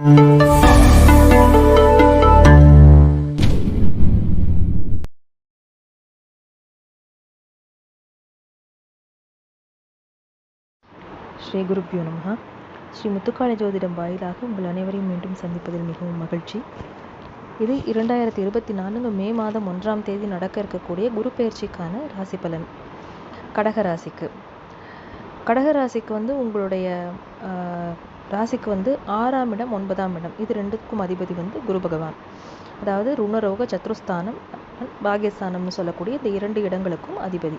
ஸ்ரீ குருப்பியோ நமஹ. ஸ்ரீ முத்துக்காள ஜோதிடம் வாயிலாக உங்கள் அனைவரையும் மீண்டும் சந்திப்பதில் மிகவும் மகிழ்ச்சி. இது இரண்டாயிரத்தி இருபத்தி நான்கு மே மாதம் ஒன்றாம் தேதி நடக்க இருக்கக்கூடிய குரு பயிற்சிக்கான ராசி பலன். கடக ராசிக்கு. கடக ராசிக்கு வந்து உங்களுடைய ஆஹ், ராசிக்கு வந்து ஆறாம் இடம் ஒன்பதாம் இடம். இது ரெண்டுக்கும் அதிபதி வந்து குரு பகவான். அதாவது ருணரோக சத்ருஸ்தானம் பாகியஸ்தானம்னு சொல்லக்கூடிய இந்த இரண்டு இடங்களுக்கும் அதிபதி.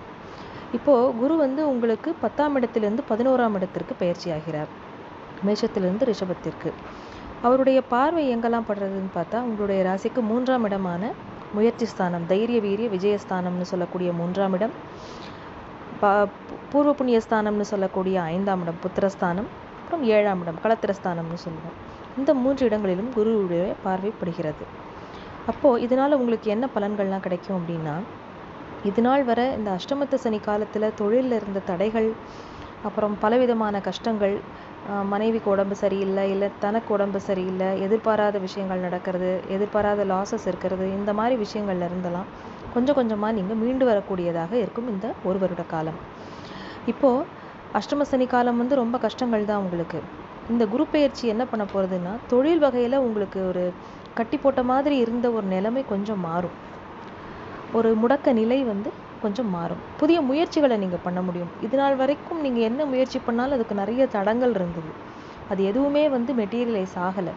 இப்போது குரு வந்து உங்களுக்கு பத்தாம் இடத்திலிருந்து பதினோராம் இடத்திற்கு பயிற்சி ஆகிறார். மேஷத்திலிருந்து ரிஷபத்திற்கு. அவருடைய பார்வை எங்கெல்லாம் படுறதுன்னு பார்த்தா உங்களுடைய ராசிக்கு மூன்றாம் இடமான முயற்சி ஸ்தானம் தைரிய வீரிய விஜயஸ்தானம்னு சொல்லக்கூடிய மூன்றாம் இடம். ப பூர்வ புண்ணிய ஸ்தானம்னு சொல்லக்கூடிய ஐந்தாம் இடம் புத்திரஸ்தானம் மற்றும் ஏழாம் இடம் களத்திரஸ்தானம்னு சொல்லுவோம். இந்த மூன்று இடங்களிலும் குருவுடைய பார்வைப்படுகிறது அப்போது இதனால் உங்களுக்கு என்ன பலன்கள்லாம் கிடைக்கும் அப்படின்னா இது நாள் வரை இந்த அஷ்டமத்து சனி காலத்தில் தொழிலில் இருந்த தடைகள் அப்புறம் பலவிதமான கஷ்டங்கள் ஆஹ் மனைவிக்கு உடம்பு சரியில்லை இல்லை தனக்கு உடம்பு சரியில்லை எதிர்பாராத விஷயங்கள் நடக்கிறது எதிர்பாராத லாசஸ் இருக்கிறது இந்த மாதிரி விஷயங்கள்ல இருந்தெல்லாம் கொஞ்சம் கொஞ்சமாக நீங்கள் மீண்டு வரக்கூடியதாக இருக்கும் இந்த ஒரு வருட காலம். இப்போது அஷ்டம சனி காலம் வந்து ரொம்ப கஷ்டங்கள் தான் உங்களுக்கு. இந்த குரு பெயர்ச்சி என்ன பண்ண போகிறதுன்னா தொழில் வகையில் உங்களுக்கு ஒரு கட்டி போட்ட மாதிரி இருந்த ஒரு நிலைமை கொஞ்சம் மாறும். ஒரு முடக்க நிலை வந்து கொஞ்சம் மாறும். புதிய முயற்சிகளை நீங்கள் பண்ண முடியும். இது நாள் வரைக்கும் நீங்கள் என்ன முயற்சி பண்ணாலும் அதுக்கு நிறைய தடங்கள் இருந்தது. அது எதுவுமே வந்து மெட்டீரியலைஸ் ஆகலை.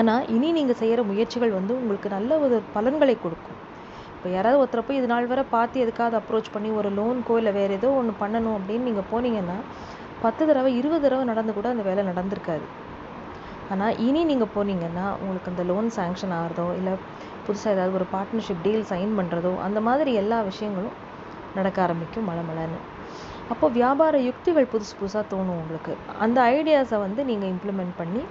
ஆனால் இனி நீங்கள் செய்கிற முயற்சிகள் வந்து உங்களுக்கு நல்ல ஒரு பலன்களை கொடுக்கும். இப்போ யாராவது ஒருத்தரை போய் இது நாள் வரை பார்த்து எதுக்காவது அப்ரோச் பண்ணி ஒரு லோனுக்கோ இல்லை வேறு ஏதோ ஒன்று பண்ணணும் அப்படின்னு நீங்கள் போனீங்கன்னா பத்து தடவை இருபது தடவை நடந்து கூட அந்த வேலை நடந்திருக்காது. ஆனால் இனி நீங்கள் போனீங்கன்னா உங்களுக்கு அந்த லோன் சேங்ஷன் ஆகிறதோ இல்லை புதுசாக ஏதாவது ஒரு பார்ட்னர்ஷிப் டீல் சைன் பண்ணுறதோ அந்த மாதிரி எல்லா விஷயங்களும் நடக்க ஆரம்பிக்கும் மளமளன்னு அப்போ வியாபார யுக்திகள் புதுசு புதுசாக தோணும் உங்களுக்கு. அந்த ஐடியாஸை வந்து நீங்கள் இம்ப்ளிமெண்ட் பண்ணி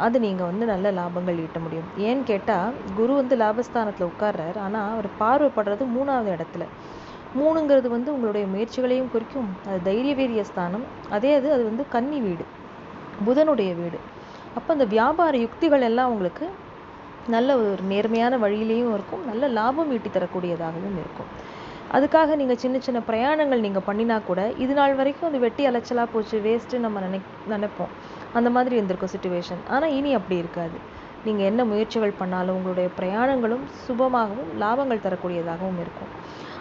அது நீங்கள் வந்து நல்ல லாபங்கள் ஈட்ட முடியும். ஏன்னு கேட்டால் குரு வந்து லாபஸ்தானத்தில் உட்கார்றார். ஆனால் அவர் பார்வைப்படுறது மூணாவது இடத்துல. மூணுங்கிறது வந்து உங்களுடைய முயற்சிகளையும் குறிக்கும். அது தைரிய வீரிய ஸ்தானம். அதே அது அது வந்து கன்னி வீடு. புதனுடைய வீடு. அப்போ அந்த வியாபார யுக்திகள் எல்லாம் உங்களுக்கு நல்ல ஒரு நேர்மையான வழியிலையும் இருக்கும். நல்ல லாபம் ஈட்டி தரக்கூடியதாகவும் இருக்கும். அதுக்காக நீங்கள் சின்ன சின்ன பிரயாணங்கள் நீங்கள் பண்ணினா கூட இது நாள் வரைக்கும் அது வெட்டி அலைச்சலாக போச்சு வேஸ்ட்டு நம்ம நினை நினைப்போம். அந்த மாதிரி இருந்திருக்கும் சுச்சுவேஷன் ஆனால் இனி அப்படி இருக்காது. நீங்கள் என்ன முயற்சிகள் பண்ணாலும் உங்களுடைய பிரயாணங்களும் சுபமாகவும் லாபங்கள் தரக்கூடியதாகவும் இருக்கும்.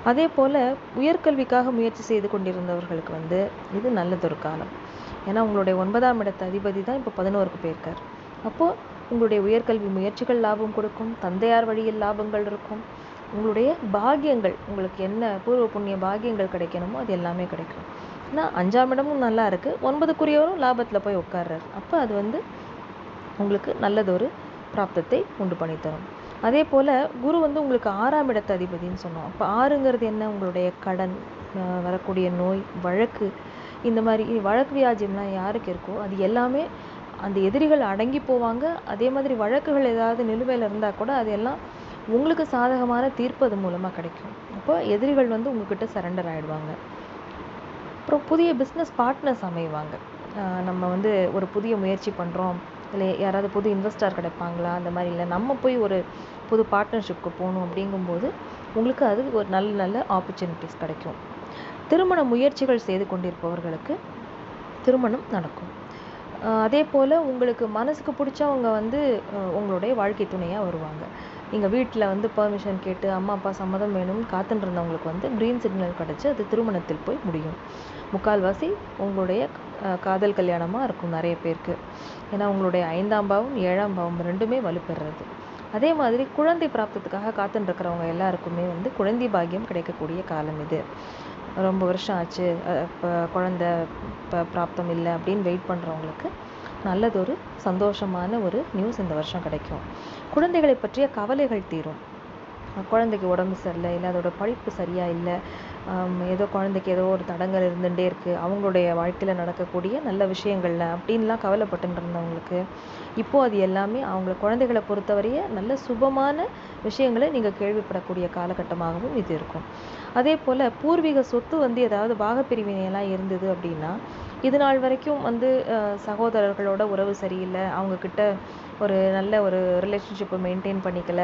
அதே போல் உயர்கல்விக்காக முயற்சி செய்து கொண்டிருந்தவர்களுக்கு வந்து இது நல்லதொரு காலம். ஏன்னா உங்களுடைய ஒன்பதாம் இடத்து அதிபதி தான் இப்போ பதினோருக்கு போயிருக்கார். அப்போது உங்களுடைய உயர்கல்வி முயற்சிகள் லாபம் கொடுக்கும் தந்தையார் வழியில் லாபங்கள் இருக்கும். உங்களுடைய பாக்கியங்கள் உங்களுக்கு என்ன பூர்வ புண்ணிய பாக்கியங்கள் கிடைக்கணுமோ அது எல்லாமே கிடைக்கும். ஆனால் அஞ்சாம் இடமும் நல்லா இருக்குது ஒன்பதுக்குரியவரும் லாபத்தில் போய் உட்கார்றாரு. அப்போ அது வந்து உங்களுக்கு நல்லதொரு பிராப்தத்தை உண்டு பண்ணி தரும். அதே போல் குரு வந்து உங்களுக்கு ஆறாம் இடத்து அதிபதின்னு சொன்னோம். அப்போ ஆறுங்கிறது என்ன? உங்களுடைய கடன் வரக்கூடிய நோய் வழக்கு இந்த மாதிரி வழக்கு வியாஜியம்லாம் யாருக்கு இருக்கோ அது எல்லாமே அந்த எதிரிகள் அடங்கி போவாங்க. அதே மாதிரி வழக்குகள் ஏதாவது நிலுவையில் இருந்தால் கூட அது எல்லாம் உங்களுக்கு சாதகமான தீர்ப்பு அது மூலமாக கிடைக்கும். அப்போ எதிரிகள் வந்து உங்ககிட்ட சரண்டர் ஆகிடுவாங்க அப்புறம் புதிய பிஸ்னஸ் பார்ட்னர்ஸ் அமைவாங்க. நம்ம வந்து ஒரு புதிய முயற்சி பண்ணுறோம் இல்லை யாராவது புது இன்வெஸ்டர் கிடைப்பாங்களா? அந்த மாதிரி இல்லை நம்ம போய் ஒரு புது பார்ட்னர்ஷிப்க்கு போகணும் அப்படிங்கும்போது உங்களுக்கு அது ஒரு நல்ல நல்ல ஆப்பர்ச்சுனிட்டிஸ் கிடைக்கும். திருமண முயற்சிகள் செய்து கொண்டிருப்பவர்களுக்கு திருமணம் நடக்கும். அதே போல் உங்களுக்கு மனசுக்கு பிடிச்சவங்க வந்து உங்களுடைய வாழ்க்கை துணையாக வருவாங்க. எங்கள் வீட்டில் வந்து பெர்மிஷன் கேட்டு அம்மா அப்பா சம்மதம் வேணும்னு காத்துன்னு இருந்தவங்களுக்கு வந்து க்ரீன் சிக்னல் கிடச்சி அது திருமணத்தில் போய் முடியும். முக்கால்வாசி உங்களுடைய காதல் கல்யாணமாக இருக்கும் நிறைய பேருக்கு. ஏன்னா உங்களுடைய ஐந்தாம் பாவம் ஏழாம் பாவம் ரெண்டுமே வலுப்பெறுறது. அதே மாதிரி குழந்தை பிராப்தத்துக்காக காத்துன்னு இருக்கிறவங்க எல்லாருக்குமே வந்து குழந்தை பாக்கியம் கிடைக்கக்கூடிய காலம் இது. ரொம்ப வருஷம் ஆச்சு. இப்போ குழந்தை இப்போ பிராப்தம் இல்லை அப்படின்னு வெயிட் பண்ணுறவங்களுக்கு நல்லதொரு சந்தோஷமான ஒரு நியூஸ் இந்த வருஷம் கிடைக்கும். குழந்தைகளை பற்றிய கவலைகள் தீரும். குழந்தைக்கு உடம்பு சரியில்லை இல்லை அதோட படிப்பு சரியா இல்லை ஏதோ குழந்தைக்கு ஏதோ ஒரு தடங்கள் இருந்துகிட்டே இருக்குது அவங்களுடைய வாழ்க்கையில் நடக்கக்கூடிய நல்ல விஷயங்கள்ல அப்படின்லாம் கவலைப்பட்டுட்டு இருந்தவங்களுக்கு இப்போது அது எல்லாமே அவங்கள குழந்தைகளை பொறுத்தவரைய நல்ல சுபமான விஷயங்களை நீங்கள் கேள்விப்படக்கூடிய காலகட்டமாகவும் இது இருக்கும். அதே போல் பூர்வீக சொத்து வந்து ஏதாவது பாகப்பிரிவினையெல்லாம் இருந்தது அப்படின்னா இது நாள் வரைக்கும் வந்து சகோதரர்களோட உறவு சரியில்லை அவங்கக்கிட்ட ஒரு நல்ல ஒரு ரிலேஷன்ஷிப்பை மெயின்டைன் பண்ணிக்கல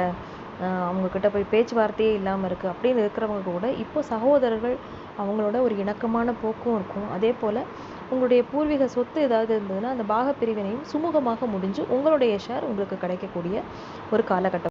அவங்கக்கிட்ட போய் பேச்சுவார்த்தையே இல்லாமல் இருக்குது அப்படின்னு இருக்கிறவங்க கூட இப்போ சகோதரர்கள் அவங்களோட ஒரு இணக்கமான போக்கும் இருக்கும். அதே போல் உங்களுடைய பூர்வீக சொத்து ஏதாவது இருந்ததுன்னா அந்த பாகப்பிரிவினையும் சுமூகமாக முடிஞ்சு உங்களுடைய ஷேர் உங்களுக்கு கிடைக்கக்கூடிய ஒரு காலகட்டம்.